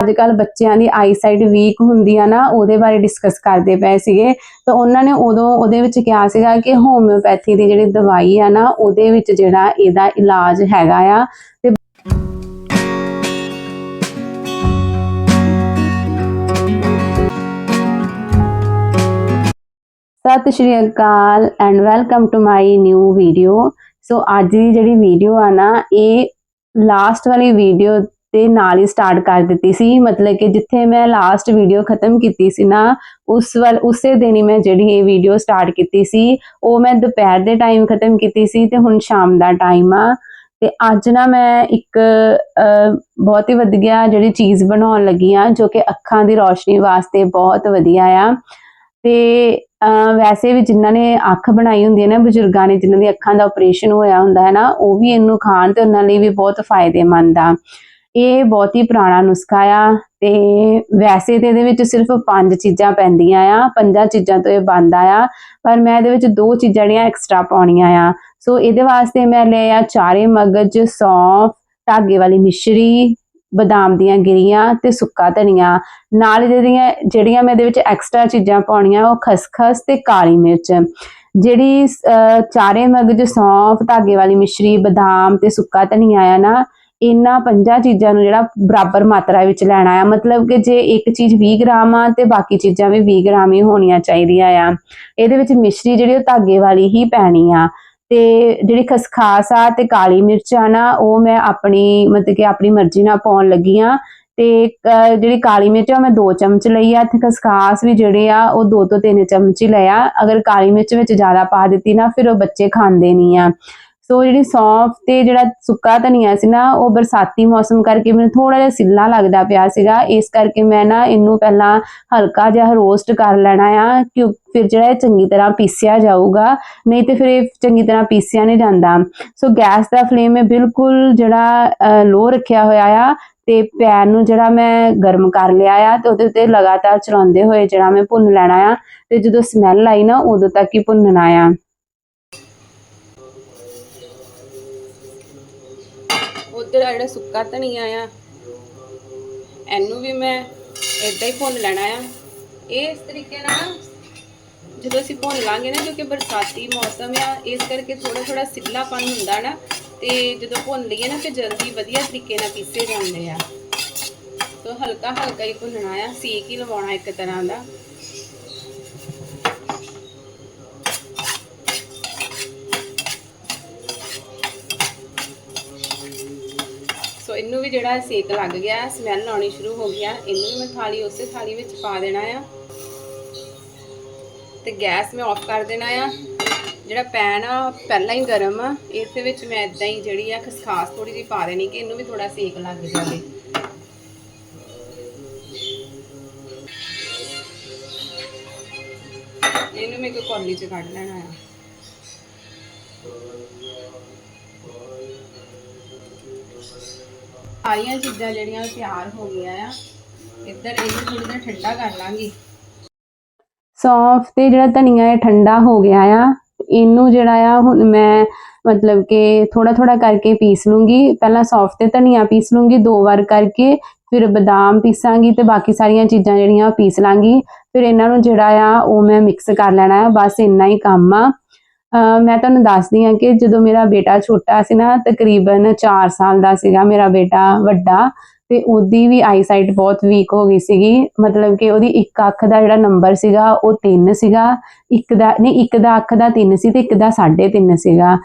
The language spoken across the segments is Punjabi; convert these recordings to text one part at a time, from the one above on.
ਅੱਜ ਕੱਲ ਬੱਚਿਆਂ ਦੀ ਆਈਸਾਈਟ ਵੀਕ ਹੁੰਦੀ ਆ ਨਾ, ਉਹਦੇ ਬਾਰੇ ਡਿਸਕਸ ਕਰਦੇ ਪਏ ਸੀਗੇ। ਤਾਂ ਉਹਨਾਂ ਨੇ ਉਦੋਂ ਉਹਦੇ ਵਿੱਚ ਕਿਹਾ ਸੀਗਾ ਕਿ ਹੋਮਿਓਪੈਥੀ ਦੀ ਜਿਹੜੀ ਦਵਾਈ ਆ ਨਾ, ਉਹਦੇ ਵਿੱਚ ਜਿਹੜਾ ਇਹਦਾ ਇਲਾਜ ਹੈਗਾ ਆ। ਤੇ Sat Shri Akal and welcome to my new video so ਅੱਜ ਦੀ ਜਿਹੜੀ ਵੀਡੀਓ ਆ ਨਾ, ਇਹ ਲਾਸਟ ਵਾਲੀ ਵੀਡੀਓ ਦੇ ਨਾਲ ਹੀ ਸਟਾਰਟ ਕਰ ਦਿੱਤੀ ਸੀ। ਮਤਲਬ ਕਿ ਜਿੱਥੇ ਮੈਂ ਲਾਸਟ ਵੀਡੀਓ ਖਤਮ ਕੀਤੀ ਸੀ ਨਾ, ਉਸ ਵੱਲ, ਉਸੇ ਦਿਨ ਹੀ ਮੈਂ ਜਿਹੜੀ ਇਹ ਵੀਡੀਓ ਸਟਾਰਟ ਕੀਤੀ ਸੀ, ਉਹ ਮੈਂ ਦੁਪਹਿਰ ਦੇ ਟਾਈਮ ਖਤਮ ਕੀਤੀ ਸੀ ਤੇ ਹੁਣ ਸ਼ਾਮ ਦਾ ਟਾਈਮ ਆ। ਤੇ ਅੱਜ ਨਾ ਮੈਂ ਇੱਕ ਬਹੁਤ ਹੀ ਵਧੀਆ ਜਿਹੜੀ ਚੀਜ਼ ਬਣਾਉਣ ਲੱਗੀ ਆ, ਜੋ ਕਿ ਅੱਖਾਂ ਦੀ ਰੌਸ਼ਨੀ ਵਾਸਤੇ ਬਹੁਤ ਵਧੀਆ ਆ। ਤੇ ਵੈਸੇ ਵੀ ਜਿਨ੍ਹਾਂ ਨੇ ਅੱਖ ਬਣਾਈ ਹੁੰਦੀ ਹੈ ਨਾ, ਬਜ਼ੁਰਗਾਂ ਨੇ ਜਿਨ੍ਹਾਂ ਦੀ ਅੱਖਾਂ ਦਾ ਆਪਰੇਸ਼ਨ ਹੋਇਆ ਹੁੰਦਾ ਹੈ ਨਾ, ਉਹ ਵੀ ਇਹਨੂੰ ਖਾਣ ਤੇ ਉਹਨਾਂ ਲਈ ਵੀ ਬਹੁਤ ਫਾਇਦੇਮੰਦ ਆ। ਇਹ ਬਹੁਤ ਹੀ ਪੁਰਾਣਾ ਨੁਸਖਾ ਆ ਤੇ ਵੈਸੇ ਤੇ ਇਹਦੇ ਵਿੱਚ ਸਿਰਫ ਪੰਜ ਚੀਜ਼ਾਂ ਪੈਂਦੀਆਂ ਆ, ਪੰਜਾਂ ਚੀਜ਼ਾਂ ਤੋਂ ਇਹ ਬਣਦਾ ਆ, ਪਰ ਮੈਂ ਇਹਦੇ ਵਿੱਚ ਦੋ ਚੀਜ਼ਾਂ ਜਿਹੜੀਆਂ ਐਕਸਟਰਾ ਪਾਉਣੀਆਂ ਆ। ਸੋ ਇਹਦੇ ਵਾਸਤੇ ਮੈਂ ਲਿਆ ਆ ਚਾਰੇ ਮਗਜ਼, ਸੌਂਫ, ਧਾਗੇ ਵਾਲੀ ਮਿਸ਼ਰੀ, ਬਦਾਮ ਦੀਆਂ ਗਿਰੀਆਂ ਤੇ ਸੁੱਕਾ ਧਨੀਆ। ਨਾਲ ਜਿਹੜੀਆਂ ਜਿਹੜੀਆਂ ਮੈਂ ਇਹਦੇ ਵਿੱਚ ਐਕਸਟਰਾ ਚੀਜ਼ਾਂ ਪਾਉਣੀਆਂ ਉਹ ਖਸਖਸ ਤੇ ਕਾਲੀ ਮਿਰਚ। ਜਿਹੜੀ ਚਾਰੇ ਮਗਜ਼ ਸੌਂਫ, ਧਾਗੇ ਵਾਲੀ ਮਿਸ਼ਰੀ, ਬਦਾਮ ਤੇ ਸੁੱਕਾ ਧਨੀਆ ਆ ਨਾ ਇਹਨਾਂ ਪੰਜਾਂ ਚੀਜ਼ਾਂ ਨੂੰ ਜਿਹੜਾ ਬਰਾਬਰ ਮਾਤਰਾ ਵਿੱਚ ਲੈਣਾ ਆ ਮਤਲਬ ਕਿ ਜੇ ਇੱਕ ਚੀਜ਼ 20 ਗ੍ਰਾਮ ਆ ਤੇ ਬਾਕੀ ਚੀਜ਼ਾਂ ਵੀ 20 ਗ੍ਰਾਮ ਹੀ ਹੋਣੀਆਂ ਚਾਹੀਦੀਆਂ ਆ। ਇਹਦੇ ਵਿੱਚ ਮਿਸ਼ਰੀ ਜਿਹੜੀ ਉਹ ਧਾਗੇ ਵਾਲੀ ਹੀ ਪੈਣੀ ਆ। ਤੇ ਜਿਹੜੀ ਖਸਖਾਸ ਆ ਤੇ ਕਾਲੀ ਮਿਰਚ ਆ ਨਾ ਉਹ ਮੈਂ ਆਪਣੀ ਮਤਲਬ ਕਿ ਆਪਣੀ ਮਰਜ਼ੀ ਨਾਲ ਪਾਉਣ ਲੱਗੀ ਆ। ਤੇ ਅਹ, ਜਿਹੜੀ ਕਾਲੀ ਮਿਰਚ ਆ ਉਹ ਮੈਂ 2 ਚਮਚ ਲਈ ਆ ਤੇ ਖਸਖਾਸ ਵੀ ਜਿਹੜੇ ਆ ਉਹ 2 ਤੋਂ 3 ਚਮਚ ਹੀ ਲਿਆ ਅਗਰ ਕਾਲੀ ਮਿਰਚ ਵਿੱਚ ਜ਼ਿਆਦਾ ਪਾ ਦਿੱਤੀ ਨਾ ਫਿਰ ਉਹ ਬੱਚੇ ਖਾਂਦੇ ਨਹੀਂ ਆ। ਸੋ ਜਿਹੜੀ ਸੌਂਫ ਤੇ ਜਿਹੜਾ ਸੁੱਕਾ ਧਨੀਆ ਸੀ ਨਾ, ਉਹ ਬਰਸਾਤੀ ਮੌਸਮ ਕਰਕੇ ਮੈਨੂੰ ਥੋੜਾ ਜਿਹਾ ਸਿੱਲਾ ਲੱਗਦਾ ਪਿਆ ਸੀਗਾ। ਇਸ ਕਰਕੇ ਮੈਂ ਨਾ ਇਹਨੂੰ ਪਹਿਲਾਂ ਹਲਕਾ ਜਿਹਾ ਰੋਸਟ ਕਰ ਲੈਣਾ ਆ, ਕਿ ਫਿਰ ਜਿਹੜਾ ਇਹ ਚੰਗੀ ਤਰ੍ਹਾਂ ਪੀਸਿਆ ਜਾਊਗਾ। ਨਹੀਂ ਤੇ ਫਿਰ ਇਹ ਚੰਗੀ ਤਰ੍ਹਾਂ ਪੀਸਿਆ ਨਹੀਂ ਜਾਂਦਾ। ਸੋ ਗੈਸ ਦਾ ਫਲੇਮ ਹੈ ਬਿਲਕੁਲ ਜਿਹੜਾ ਲੋ ਰੱਖਿਆ ਹੋਇਆ ਆ ਤੇ ਪੈਨ ਨੂੰ ਜਿਹੜਾ ਮੈਂ ਗਰਮ ਕਰ ਲਿਆ ਆ ਤੇ ਉਹਦੇ ਉੱਤੇ ਲਗਾਤਾਰ ਚਲਾਉਂਦੇ ਹੋਏ ਜਿਹੜਾ ਮੈਂ ਭੁੰਨ ਲੈਣਾ ਆ ਤੇ ਜਦੋਂ ਸਮੈਲ ਆਈ ਨਾ, ਉਦੋਂ ਤੱਕ ਹੀ ਭੁੰਨਣਾ ਆ। ਉਧਰ ਜਿਹੜਾ ਸੁੱਕਾ ਧਨੀਆ ਆ, ਇਹਨੂੰ ਵੀ ਮੈਂ ਇਦਾਂ ਹੀ ਭੁੰਨ ਲੈਣਾ ਆ। ਇਹ ਇਸ ਤਰੀਕੇ ਨਾਲ ਜਦੋਂ ਅਸੀਂ ਭੁੰਨ ਲਾਂਗੇ ਨਾ, ਕਿਉਂਕਿ ਬਰਸਾਤੀ ਮੌਸਮ ਆ, ਇਸ ਕਰਕੇ ਥੋੜਾ ਥੋੜਾ ਸਿੱਲਾਪਨ ਹੁੰਦਾ ਨਾ, ਤੇ ਜਦੋਂ ਭੁੰਨ ਲਈਏ ਨਾ, ਤੇ ਜਲਦੀ ਵਧੀਆ ਤਰੀਕੇ ਨਾਲ ਪੀਸੇ ਜਾਂਦੇ ਆ। ਤੋ ਹਲਕਾ ਹਲਕਾ ਹੀ ਭੁੰਨਣਾ ਆ, ਸੇਕ ਹੀ ਲਵਾਉਣਾ ਇੱਕ ਤਰ੍ਹਾਂ ਦਾ। ਇਹਨੂੰ ਵੀ ਜਿਹੜਾ ਸੇਕ ਲੱਗ ਗਿਆ, ਸਮੈਲ ਆਉਣੀ ਸ਼ੁਰੂ ਹੋ ਗਿਆ ਇਹਨੂੰ ਵੀ ਮੈਂ ਥਾਲੀ, ਉਸੇ ਥਾਲੀ ਵਿੱਚ ਪਾ ਦੇਣਾ ਆ। ਤੇ ਗੈਸ ਮੈਂ ਆਫ ਕਰ ਦੇਣਾ ਆ। ਜਿਹੜਾ ਪੈਨ ਆ ਪਹਿਲਾਂ ਹੀ ਗਰਮ ਆ। ਇਸ ਦੇ ਵਿੱਚ ਮੈਂ ਇਦਾਂ ਹੀ ਜਿਹੜੀ ਆ, ਖਸਖਾਸ ਥੋੜੀ ਜਿਹੀ ਪਾ ਦੇਣੀ ਕਿ ਇਹਨੂੰ ਵੀ ਥੋੜਾ ਸੇਕ ਲੱਗ ਜਾਵੇ। ਇਹਨੂੰ ਮੈਂ ਇੱਕ ਕੌਲੀ 'ਚ ਕੱਢ ਲੈਣਾ ਆ। ਸਾਰੀਆਂ ਚੀਜ਼ਾਂ ਜਿਹੜੀਆਂ ਤਿਆਰ ਹੋ ਗਈਆਂ ਆ, ਇੱਧਰ ਇਹਨੂੰ ਥੋੜਾ ਜਿਹਾ ਠੰਡਾ ਕਰ ਲਾਂਗੀ। ਸੌਂਫ ਤੇ ਜਿਹੜਾ ਧਨੀਆ ਇਹ ਠੰਡਾ ਹੋ ਗਿਆ ਆ, ਇਹਨੂੰ ਜਿਹੜਾ ਆ ਹੁਣ ਮੈਂ ਮਤਲਬ ਕਿ ਥੋੜਾ ਥੋੜਾ ਕਰਕੇ ਪੀਸ ਲੂੰਗੀ। ਪਹਿਲਾਂ ਸੌਂਫ ਤੇ ਧਨੀਆ ਪੀਸ ਲੂੰਗੀ ਦੋ ਵਾਰ ਕਰਕੇ, ਫਿਰ ਬਦਾਮ ਪੀਸਾਂਗੀ ਤੇ ਬਾਕੀ ਸਾਰੀਆਂ ਚੀਜ਼ਾਂ ਜਿਹੜੀਆਂ ਪੀਸ ਲਾਂਗੀ। ਫਿਰ ਇਹਨਾਂ ਨੂੰ ਜਿਹੜਾ ਆ ਉਹ ਮੈਂ ਮਿਕਸ ਕਰ ਲੈਣਾ ਆ, ਬਸ ਇੰਨਾ ਹੀ ਕੰਮ ਆ। ਮੈਂ ਤੁਹਾਨੂੰ ਦੱਸਦੀ ਹਾਂ ਕਿ ਜਦੋਂ ਮੇਰਾ ਬੇਟਾ ਛੋਟਾ ਸੀ ਨਾ, ਤਕਰੀਬਨ 4 ਸਾਲ ਦਾ ਸੀਗਾ ਮੇਰਾ ਬੇਟਾ ਵੱਡਾ, ਤੇ ਉਹਦੀ ਵੀ ਆਈਸਾਈਟ ਬਹੁਤ ਵੀਕ ਹੋ ਗਈ ਸੀਗੀ। ਮਤਲਬ ਕਿ ਉਹਦੀ ਇੱਕ ਅੱਖ ਦਾ ਜਿਹੜਾ ਨੰਬਰ ਸੀਗਾ, ਉਹ 3 ਸੀਗਾ। ਇੱਕ ਦਾ, ਨਹੀਂ, ਇੱਕ ਦਾ ਅੱਖ ਦਾ 3 ਸੀ ਤੇ ਇੱਕ ਦਾ 3.5 ਸੀਗਾ।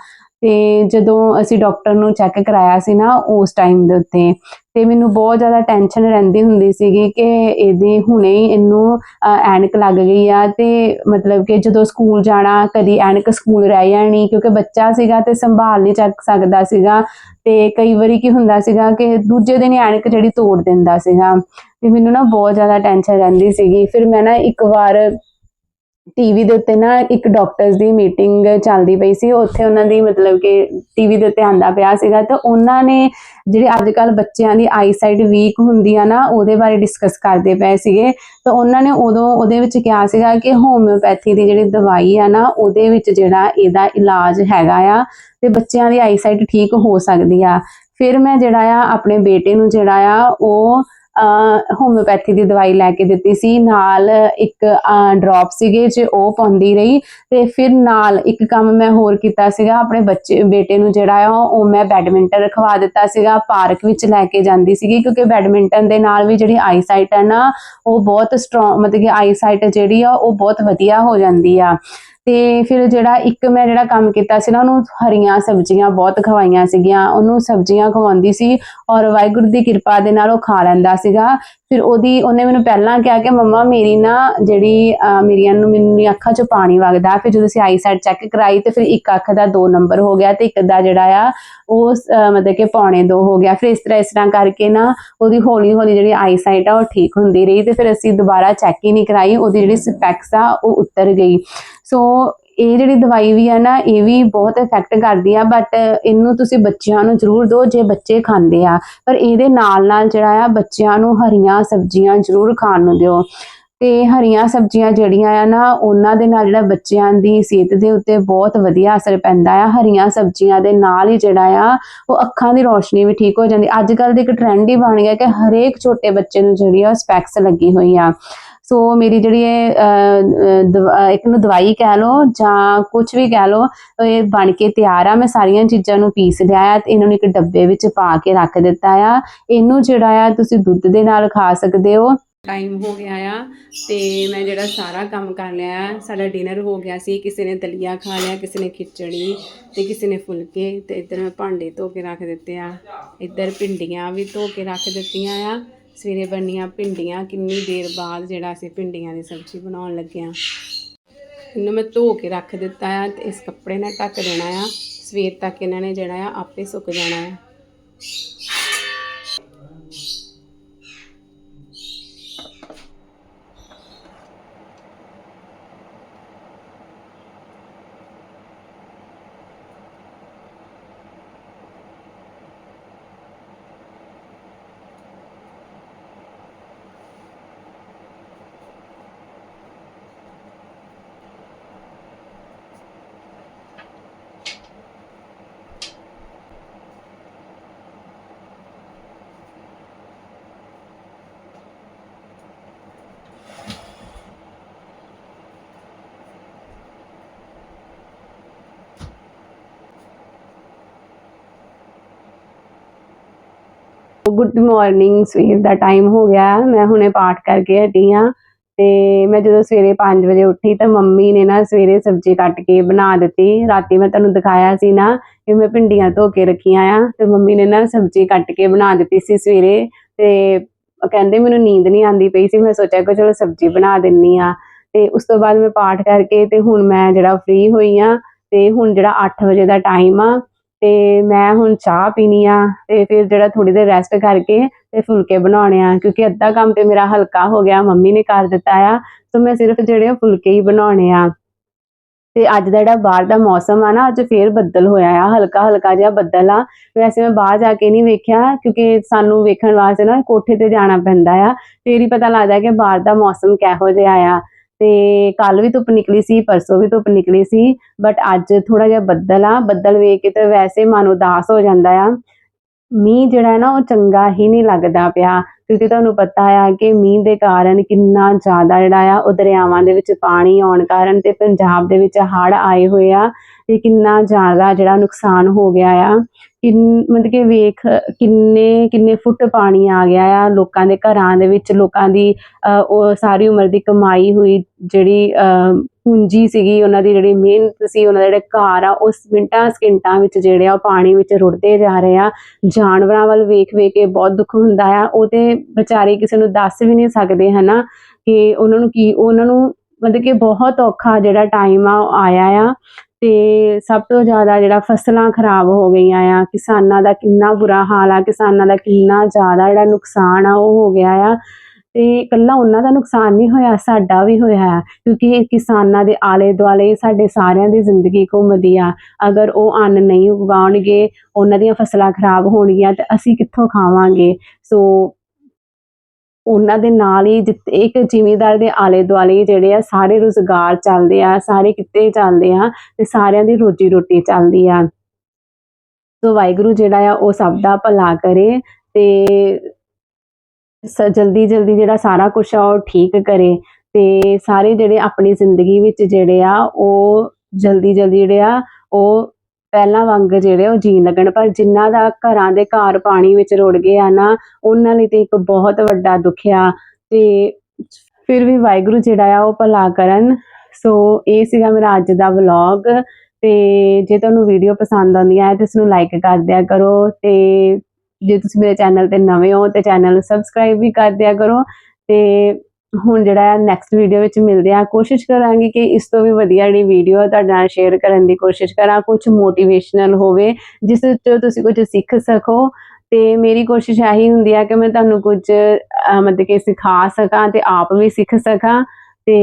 ਤੇ ਜਦੋਂ ਅਸੀਂ ਡਾਕਟਰ ਨੂੰ ਚੈੱਕ ਕਰਾਇਆ ਸੀ ਨਾ ਉਸ ਟਾਈਮ ਦੇ ਉੱਤੇ, ਤੇ ਮੈਨੂੰ ਬਹੁਤ ਜ਼ਿਆਦਾ ਟੈਨਸ਼ਨ ਰਹਿੰਦੀ ਹੁੰਦੀ ਸੀਗੀ ਕਿ ਇਹਦੀ ਹੁਣੇ ਹੀ ਇਹਨੂੰ ਐਨਕ ਲੱਗ ਗਈ ਆ ਤੇ ਮਤਲਬ ਕਿ ਜਦੋਂ ਸਕੂਲ ਜਾਣਾ, ਕਦੀ ਐਨਕ ਸਕੂਲ ਰਹਿ ਜਾਣੀ ਕਿਉਂਕਿ ਬੱਚਾ ਸੀਗਾ ਤੇ ਸੰਭਾਲ ਨਹੀਂ ਚੱਕ ਸਕਦਾ ਸੀਗਾ ਤੇ ਕਈ ਵਾਰੀ ਕੀ ਹੁੰਦਾ ਸੀਗਾ ਕਿ ਦੂਜੇ ਦਿਨ ਹੀ ਐਨਕ ਜਿਹੜੀ ਤੋੜ ਦਿੰਦਾ ਸੀਗਾ ਤੇ ਮੈਨੂੰ ਨਾ ਬਹੁਤ ਜ਼ਿਆਦਾ ਟੈਨਸ਼ਨ ਰਹਿੰਦੀ ਸੀਗੀ। ਫਿਰ ਮੈਂ ਨਾ ਇੱਕ ਵਾਰ ਟੀਵੀ ਦੇ ਉੱਤੇ ਨਾ ਇੱਕ ਡਾਕਟਰਸ ਦੀ ਮੀਟਿੰਗ ਚੱਲਦੀ ਪਈ ਸੀ, ਉੱਥੇ ਉਹਨਾਂ ਦੀ ਮਤਲਬ ਕਿ ਟੀਵੀ ਦੇ ਉੱਤੇ ਆਂਦਾ ਪਿਆ ਸੀਗਾ ਤਾਂ ਉਹਨਾਂ ਨੇ ਜਿਹੜੇ ਅੱਜ ਕੱਲ ਬੱਚਿਆਂ ਦੀ ਆਈਸਾਈਟ ਵੀਕ ਹੁੰਦੀ ਆ ਨਾ, ਉਹਦੇ ਬਾਰੇ ਡਿਸਕਸ ਕਰਦੇ ਪਏ ਸੀਗੇ। ਤਾਂ ਉਹਨਾਂ ਨੇ ਉਦੋਂ ਉਹਦੇ ਵਿੱਚ ਕਿਹਾ ਸੀਗਾ ਕਿ ਹੋਮਿਓਪੈਥੀ ਦੀ ਜਿਹੜੀ ਦਵਾਈ ਆ ਨਾ, ਉਹਦੇ ਵਿੱਚ ਜਿਹੜਾ ਇਹਦਾ ਇਲਾਜ ਹੈਗਾ ਆ ਤੇ ਬੱਚਿਆਂ ਦੀ ਆਈਸਾਈਟ ਠੀਕ ਹੋ ਸਕਦੀ ਆ। ਫਿਰ ਮੈਂ ਜਿਹੜਾ ਆ, ਆਪਣੇ ਬੇਟੇ ਨੂੰ ਜਿਹੜਾ ਆ, ਉਹ ਹੋਮਿਓਪੈਥੀ ਦੀ ਦਵਾਈ ਲੈ ਕੇ ਦਿੱਤੀ ਸੀ। ਨਾਲ ਇੱਕ ਡ੍ਰੌਪ ਸੀਗੇ ਜੇ ਉਹ ਪਾਉਂਦੀ ਰਹੀ ਤੇ ਫਿਰ ਨਾਲ ਇੱਕ ਕੰਮ ਮੈਂ ਹੋਰ ਕੀਤਾ ਸੀਗਾ। ਆਪਣੇ ਬੱਚੇ, ਬੇਟੇ ਨੂੰ ਜਿਹੜਾ ਆ ਉਹ ਮੈਂ ਬੈਡਮਿੰਟਨ ਰਖਵਾ ਦਿੱਤਾ ਸੀਗਾ। ਪਾਰਕ ਵਿੱਚ ਲੈ ਕੇ ਜਾਂਦੀ ਸੀਗੀ ਕਿਉਂਕਿ ਬੈਡਮਿੰਟਨ ਦੇ ਨਾਲ ਵੀ ਜਿਹੜੀ ਆਈਸਾਈਟ ਹੈ ਨਾ, ਉਹ ਬਹੁਤ ਸਟਰੋਂਗ ਮਤਲਬ ਕਿ ਆਈਸਾਈਟ ਜਿਹੜੀ ਆ ਉਹ ਬਹੁਤ ਵਧੀਆ ਹੋ ਜਾਂਦੀ ਆ। ਤੇ ਫਿਰ ਜਿਹੜਾ ਇੱਕ ਮੈਂ ਜਿਹੜਾ ਕੰਮ ਕੀਤਾ ਸੀ ਨਾ, ਉਹਨੂੰ ਹਰੀਆਂ ਸਬਜ਼ੀਆਂ ਬਹੁਤ ਖਵਾਈਆਂ ਸੀਗੀਆਂ। ਉਹਨੂੰ ਸਬਜ਼ੀਆਂ ਖਵਾਉਂਦੀ ਸੀ ਔਰ ਵਾਹਿਗੁਰੂ ਦੀ ਕਿਰਪਾ ਦੇ ਨਾਲ ਉਹ ਖਾ ਲੈਂਦਾ ਸੀਗਾ। ਫਿਰ ਉਹਦੀ, ਉਹਨੇ ਮੈਨੂੰ ਪਹਿਲਾਂ ਕਿਹਾ ਕਿ, ਮੰਮਾ, ਮੇਰੀ ਨਾ ਜਿਹੜੀ ਮੇਰੀਆਂ ਨੂੰ, ਮੈਨੂੰ ਅੱਖਾਂ 'ਚੋਂ ਪਾਣੀ ਵਗਦਾ। ਫਿਰ ਜਦੋਂ ਅਸੀਂ ਆਈਸਾਈਟ ਚੈੱਕ ਕਰਾਈ ਤੇ ਫਿਰ ਇੱਕ ਅੱਖ ਦਾ ਦੋ ਨੰਬਰ ਹੋ ਗਿਆ ਤੇ ਇੱਕ ਦਾ ਜਿਹੜਾ ਆ, ਉਹ ਮਤਲਬ ਕਿ ਪੌਣੇ ਦੋ ਹੋ ਗਿਆ। ਫਿਰ ਇਸ ਤਰ੍ਹਾਂ ਇਸ ਤਰ੍ਹਾਂ ਕਰਕੇ ਨਾ ਉਹਦੀ ਹੌਲੀ ਹੌਲੀ ਜਿਹੜੀ ਆਈਸਾਈਟ ਆ, ਉਹ ਠੀਕ ਹੁੰਦੀ ਰਹੀ ਤੇ ਫਿਰ ਅਸੀਂ ਦੁਬਾਰਾ ਚੈੱਕ ਹੀ ਨਹੀਂ ਕਰਾਈ। ਉਹਦੀ ਜਿਹੜੀ ਸਪੈਕਸ ਆ, ਉਹ ਉਤਰ ਗਈ। ਸੋ ਇਹ ਜਿਹੜੀ ਦਵਾਈ ਵੀ ਆ ਨਾ, ਇਹ ਵੀ ਬਹੁਤ ਇਫੈਕਟ ਕਰਦੀ ਆ ਬਟ ਇਹਨੂੰ ਤੁਸੀਂ ਬੱਚਿਆਂ ਨੂੰ ਜ਼ਰੂਰ ਦਿਓ, ਜੇ ਬੱਚੇ ਖਾਂਦੇ ਆ। ਪਰ ਇਹਦੇ ਨਾਲ ਨਾਲ ਜਿਹੜਾ ਆ, ਬੱਚਿਆਂ ਨੂੰ ਹਰੀਆਂ ਸਬਜ਼ੀਆਂ ਜ਼ਰੂਰ ਖਾਣ ਨੂੰ ਦਿਓ। ਤੇ ਹਰੀਆਂ ਸਬਜ਼ੀਆਂ ਜਿਹੜੀਆਂ ਆ ਨਾ, ਉਹਨਾਂ ਦੇ ਨਾਲ ਜਿਹੜਾ ਬੱਚਿਆਂ ਦੀ ਸਿਹਤ ਦੇ ਉੱਤੇ ਬਹੁਤ ਵਧੀਆ ਅਸਰ ਪੈਂਦਾ ਆ। ਹਰੀਆਂ ਸਬਜ਼ੀਆਂ ਦੇ ਨਾਲ ਹੀ ਜਿਹੜਾ ਆ, ਉਹ ਅੱਖਾਂ ਦੀ ਰੋਸ਼ਨੀ ਵੀ ਠੀਕ ਹੋ ਜਾਂਦੀ। ਅੱਜ ਕੱਲ ਦੇ ਇੱਕ ਟ੍ਰੈਂਡ ਹੀ ਬਣ ਗਿਆ ਕਿ ਹਰੇਕ ਛੋਟੇ ਬੱਚੇ ਨੂੰ ਜਿਹੜੀ ਆ ਸਪੈਕਸ ਲੱਗੀ ਹੋਈ ਆ। ਸੋ ਮੇਰੀ ਜਿਹੜੀ ਇਹ ਦਵਾ- ਇੱਕ ਨੂੰ ਦਵਾਈ ਕਹਿ ਲਓ ਜਾਂ ਕੁਝ ਵੀ ਕਹਿ ਲਓ ਇਹ ਬਣ ਕੇ ਤਿਆਰ ਆ। ਮੈਂ ਸਾਰੀਆਂ ਚੀਜ਼ਾਂ ਨੂੰ ਪੀਸ ਲਿਆ ਆ ਤੇ ਇਹਨਾਂ ਨੂੰ ਇੱਕ ਡੱਬੇ ਵਿੱਚ ਪਾ ਕੇ ਰੱਖ ਦਿੱਤਾ ਆ। ਇਹਨੂੰ ਜਿਹੜਾ ਆ, ਤੁਸੀਂ ਦੁੱਧ ਦੇ ਨਾਲ ਖਾ ਸਕਦੇ ਹੋ। ਟਾਈਮ ਹੋ ਗਿਆ ਆ ਤੇ ਮੈਂ ਜਿਹੜਾ ਸਾਰਾ ਕੰਮ ਕਰ ਲਿਆ ਆ, ਸਾਡਾ ਡਿਨਰ ਹੋ ਗਿਆ ਸੀ। ਕਿਸੇ ਨੇ ਦਲੀਆ ਖਾ ਲਿਆ, ਕਿਸੇ ਨੇ ਖਿਚੜੀ ਤੇ ਕਿਸੇ ਨੇ ਫੁਲਕੇ ਤੇ ਇੱਧਰ ਮੈਂ ਭਾਂਡੇ ਧੋ ਕੇ ਰੱਖ ਦਿੱਤੇ ਆ। ਇੱਧਰ ਭਿੰਡੀਆਂ ਵੀ ਧੋ ਕੇ ਰੱਖ ਦਿੱਤੀਆਂ ਆ। ਸਵੇਰੇ ਬਣੀਆਂ ਭਿੰਡੀਆਂ, ਕਿੰਨੀ ਦੇਰ ਬਾਅਦ ਜਿਹੜਾ ਅਸੀਂ ਭਿੰਡੀਆਂ ਦੀ ਸਬਜ਼ੀ ਬਣਾਉਣ ਲੱਗੇ ਆ ਇਹਨੂੰ ਮੈਂ ਧੋ ਕੇ ਰੱਖ ਦਿੱਤਾ ਆ ਤੇ ਇਸ ਕੱਪੜੇ ਨਾਲ ਢੱਕ ਦੇਣਾ ਆ। ਸਵੇਰ ਤੱਕ ਇਹਨਾਂ ਨੇ ਜਿਹੜਾ ਆ, ਆਪੇ ਸੁੱਕ ਜਾਣਾ ਆ। ਗੁੱਡ ਮਾਰਨਿੰਗ ਸਵੇਰ ਦਾ ਟਾਈਮ ਹੋ ਗਿਆ। ਮੈਂ ਹੁਣੇ ਪਾਠ ਕਰਕੇ ਹਟੀ ਆ ਤੇ ਮੈਂ ਜਦੋਂ ਸਵੇਰੇ 5 ਵਜੇ ਉੱਠੀ ਤਾਂ ਮੰਮੀ ਨੇ ਨਾ ਸਵੇਰੇ ਸਬਜ਼ੀ ਕੱਟ ਕੇ ਬਣਾ ਦਿੱਤੀ। ਰਾਤੀ ਮੈਂ ਤੁਹਾਨੂੰ ਦਿਖਾਇਆ ਸੀ ਨਾ ਕਿ ਮੈਂ ਭਿੰਡੀਆਂ ਧੋ ਕੇ ਰੱਖੀਆਂ ਆ ਤੇ ਮੰਮੀ ਨੇ ਨਾ ਸਬਜ਼ੀ ਕੱਟ ਕੇ ਬਣਾ ਦਿੱਤੀ ਸੀ ਸਵੇਰੇ ਤੇ ਕਹਿੰਦੇ ਮੈਨੂੰ ਨੀਂਦ ਨਹੀਂ ਆਂਦੀ ਪਈ ਸੀ। ਮੈਂ ਸੋਚਿਆ ਕਿ ਚਲੋ ਸਬਜ਼ੀ ਬਣਾ ਦਿੰਨੀ ਆ ਤੇ ਉਸ ਤੋਂ ਬਾਅਦ ਮੈਂ ਪਾਠ ਕਰਕੇ ਤੇ ਹੁਣ ਮੈਂ ਜਿਹੜਾ ਫ੍ਰੀ ਹੋਈ ਆ ਤੇ ਹੁਣ ਜਿਹੜਾ 8 ਵਜੇ ਦਾ ਟਾਈਮ ਆ ਤੇ ਮੈਂ ਹੁਣ ਚਾਹ ਪੀਣੀ ਆ ਤੇ ਫਿਰ ਜਿਹੜਾ ਥੋੜੀ ਦੇਰ ਰੈਸਟ ਕਰਕੇ ਤੇ ਫੁਲਕੇ ਬਣਾਉਣੇ ਆ, ਕਿਉਂਕਿ ਅੱਧਾ ਕੰਮ ਤੇ ਮੇਰਾ ਹਲਕਾ ਹੋ ਗਿਆ, ਮੰਮੀ ਨੇ ਕਰ ਦਿੱਤਾ ਆ ਸੋ ਮੈਂ ਸਿਰਫ ਜਿਹੜੇ ਆ ਫੁਲਕੇ ਹੀ ਬਣਾਉਣੇ ਆ। ਤੇ ਅੱਜ ਦਾ ਜਿਹੜਾ ਬਾਹਰ ਦਾ ਮੌਸਮ ਆ ਨਾ, ਅੱਜ ਫੇਰ ਬੱਦਲ ਹੋਇਆ ਆ ਹਲਕਾ ਹਲਕਾ ਜਿਹਾ ਬੱਦਲ ਆ। ਵੈਸੇ ਮੈਂ ਬਾਹਰ ਜਾ ਕੇ ਨਹੀਂ ਵੇਖਿਆ, ਕਿਉਂਕਿ ਸਾਨੂੰ ਵੇਖਣ ਵਾਸਤੇ ਨਾ ਕੋਠੇ ਤੇ ਜਾਣਾ ਪੈਂਦਾ ਆ। ਫੇਰ ਹੀ ਪਤਾ ਲੱਗਦਾ ਕਿ ਬਾਹਰ ਦਾ ਮੌਸਮ ਕਿਹੋ ਜਿਹਾ ਆ। ਤੇ ਕੱਲ ਵੀ ਧੁੱਪ ਨਿਕਲੀ ਸੀ, ਪਰਸੋਂ ਵੀ ਧੁੱਪ ਨਿਕਲੀ ਸੀ ਬਟ ਅੱਜ ਥੋੜਾ ਜਿਹਾ ਬੱਦਲ ਆ, ਬੱਦਲ ਵੇਖ ਕੇ ਤਾਂ ਵੈਸੇ ਮਨ ਉਦਾਸ ਹੋ ਜਾਂਦਾ ਆ। ਮੀਂਹ ਜਿਹੜਾ ਨਾ ਉਹ ਚੰਗਾ ਹੀ ਨਹੀਂ ਲੱਗਦਾ ਪਿਆ। ਕਿਉਂਕਿ ਤੁਹਾਨੂੰ ਪਤਾ ਆ ਕਿ ਮੀਂਹ ਦੇ ਕਾਰਨ ਕਿੰਨਾ ਜ਼ਿਆਦਾ ਜਿਹੜਾ ਆ ਉਹ ਦਰਿਆਵਾਂ ਦੇ ਵਿੱਚ ਪਾਣੀ ਆਉਣ ਕਾਰਨ ਤੇ ਪੰਜਾਬ ਦੇ ਵਿੱਚ ਹੜ੍ਹ ਆਏ ਹੋਏ ਆ ਤੇ ਕਿੰਨਾ ਜ਼ਿਆਦਾ ਜਿਹੜਾ ਨੁਕਸਾਨ ਹੋ ਗਿਆ ਆ। ਕਿੰਨ, ਮਤਲਬ ਕਿ ਵੇਖ, ਕਿੰਨੇ ਕਿੰਨੇ ਫੁੱਟ ਪਾਣੀ ਆ ਗਿਆ ਆ ਲੋਕਾਂ ਦੇ ਘਰਾਂ ਦੇ ਵਿੱਚ, ਲੋਕਾਂ ਦੀ ਉਹ ਸਾਰੀ ਉਮਰ ਦੀ ਕਮਾਈ ਹੋਈ ਜਿਹੜੀ ਪੂੰਜੀ ਸੀਗੀ, ਉਹਨਾਂ ਦੀ ਜਿਹੜੀ ਮਿਹਨਤ ਸੀ, ਉਹਨਾਂ ਦੇ ਜਿਹੜੇ ਘਰ ਆ ਉਸ ਮਿੰਟਾਂ ਸਕਿੰਟਾਂ ਵਿੱਚ ਜਿਹੜੇ ਆ, ਉਹ ਪਾਣੀ ਵਿੱਚ ਰੁੜਦੇ ਜਾ ਰਹੇ ਆ। ਜਾਨਵਰਾਂ ਵੱਲ ਵੇਖ ਵੇਖ ਕੇ ਬਹੁਤ ਦੁੱਖ ਹੁੰਦਾ ਆ। ਉਹ ਤੇ ਵਿਚਾਰੇ ਕਿਸੇ ਨੂੰ ਦੱਸ ਵੀ ਨਹੀਂ ਸਕਦੇ, ਹਨਾ, ਕਿ ਉਹਨਾਂ ਨੂੰ ਕੀ, ਉਹਨਾਂ ਨੂੰ ਮਤਲਬ ਕਿ ਬਹੁਤ ਔਖਾ ਜਿਹੜਾ ਟਾਈਮ ਆ, ਉਹ ਆਇਆ ਆ। ਤੇ ਸਭ ਤੋਂ ਜ਼ਿਆਦਾ ਜਿਹੜਾ ਫਸਲਾਂ ਖਰਾਬ ਹੋ ਗਈਆਂ ਆ, ਕਿਸਾਨਾਂ ਦਾ ਕਿੰਨਾ ਬੁਰਾ ਹਾਲ ਆ, ਕਿਸਾਨਾਂ ਦਾ ਕਿੰਨਾ ਜ਼ਿਆਦਾ ਜਿਹੜਾ ਨੁਕਸਾਨ ਆ, ਉਹ ਹੋ ਗਿਆ ਆ। ਤੇ ਇਕੱਲਾ ਉਹਨਾਂ ਦਾ ਨੁਕਸਾਨ ਨਹੀਂ ਹੋਇਆ, ਸਾਡਾ ਵੀ ਹੋਇਆ। ਹੈ ਕਿਉਂਕਿ ਕਿਸਾਨਾਂ ਦੇ ਆਲੇ ਦੁਆਲੇ ਸਾਡੇ ਸਾਰਿਆਂ ਦੀ ਜ਼ਿੰਦਗੀ ਘੁੰਮਦੀ ਆ। ਅਗਰ ਉਹ ਅੰਨ ਨਹੀਂ ਉਗਾਉਣਗੇ, ਉਹਨਾਂ ਦੀਆਂ ਫਸਲਾਂ ਖਰਾਬ ਹੋਣਗੀਆਂ ਤੇ ਅਸੀਂ ਕਿੱਥੋਂ ਖਾਵਾਂਗੇ? ਸੋ ਉਹਨਾਂ ਦੇ ਨਾਲ ਹੀ ਜਿੱਥੇ ਇੱਕ ਜ਼ਿਮੀਂਦਾਰ ਦੇ ਆਲੇ ਦੁਆਲੇ ਜਿਹੜੇ ਆ, ਸਾਰੇ ਰੁਜ਼ਗਾਰ ਚੱਲਦੇ ਆ, ਸਾਰੇ ਕਿੱਤੇ ਚੱਲਦੇ ਆ ਤੇ ਸਾਰਿਆਂ ਦੀ ਰੋਜੀ ਰੋਟੀ ਚੱਲਦੀ ਆ। ਸੋ ਵਾਹਿਗੁਰੂ ਜਿਹੜਾ ਆ, ਉਹ ਸਭ ਦਾ ਭਲਾ ਕਰੇ ਤੇ ਜਲਦੀ ਜਲਦੀ ਜਿਹੜਾ ਸਾਰਾ ਕੁਝ ਆ, ਉਹ ਠੀਕ ਕਰੇ ਤੇ ਸਾਰੇ ਜਿਹੜੇ ਆਪਣੀ ਜ਼ਿੰਦਗੀ ਵਿੱਚ ਜਿਹੜੇ ਆ, ਉਹ ਜਲਦੀ ਜਲਦੀ ਜਿਹੜੇ ਆ, ਉਹ ਪਹਿਲਾਂ ਵਾਂਗ ਜਿਹੜੇ ਉਹ ਜੀਣ ਲੱਗਣ। ਪਰ ਜਿਨ੍ਹਾਂ ਦਾ ਘਰਾਂ ਦੇ ਘਰ ਪਾਣੀ ਵਿੱਚ ਰੁੜ ਗਏ ਆ ਨਾ, ਉਹਨਾਂ ਲਈ ਤੇ ਇੱਕ ਬਹੁਤ ਵੱਡਾ ਦੁੱਖ ਆ ਤੇ ਫਿਰ ਵੀ ਵਾਹਿਗੁਰੂ ਜਿਹੜਾ ਆ, ਉਹ ਭਲਾ ਕਰਨ। ਸੋ ਇਹ ਸੀਗਾ ਮੇਰਾ ਅੱਜ ਦਾ ਵਲੌਗ ਤੇ ਜੇ ਤੁਹਾਨੂੰ ਵੀਡੀਓ ਪਸੰਦ ਆਉਂਦੀ ਹੈ ਤੇ ਇਸ ਨੂੰ ਲਾਈਕ ਕਰ ਦਿਆ ਕਰੋ ਤੇ ਜੇ ਤੁਸੀਂ ਮੇਰੇ ਚੈਨਲ ਤੇ ਨਵੇਂ ਹੋ ਤੇ ਚੈਨਲ ਨੂੰ ਸਬਸਕ੍ਰਾਈਬ ਵੀ ਕਰ ਦਿਆ ਕਰੋ ਤੇ ਹੁਣ ਜਿਹੜਾ ਹੈ ਨੈਕਸਟ ਵੀਡੀਓ ਵਿੱਚ ਮਿਲਦੇ ਆ ਕੋਸ਼ਿਸ਼ ਕਰਾਂਗੀ ਕਿ ਇਸ ਤੋਂ ਵੀ ਵਧੀਆ ਜਿਹੜੀ ਵੀਡੀਓ ਤੁਹਾਡੇ ਨਾਲ ਸ਼ੇਅਰ ਕਰਨ ਦੀ ਕੋਸ਼ਿਸ਼ ਕਰਾਂ ਕੁਝ ਮੋਟੀਵੇਸ਼ਨਲ ਹੋਵੇ, ਜਿਸ ਤੋਂ ਤੁਸੀਂ ਕੁਝ ਸਿੱਖ ਸਕੋ। ਤੇ ਮੇਰੀ ਕੋਸ਼ਿਸ਼ ਇਹੀ ਹੁੰਦੀ ਹੈ ਕਿ ਮੈਂ ਤੁਹਾਨੂੰ ਕੁਝ ਮਤਲਬ ਕਿ ਸਿਖਾ ਸਕਾਂ ਤੇ ਆਪ ਵੀ ਸਿੱਖ ਸਕਾਂ। ਤੇ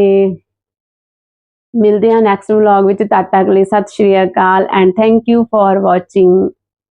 ਮਿਲਦੇ ਹਾਂ ਨੈਕਸਟ ਵਲੌਗ ਵਿੱਚ। ਤਦ ਤੱਕ ਲਈ Sat Shri Akal and thank you for watching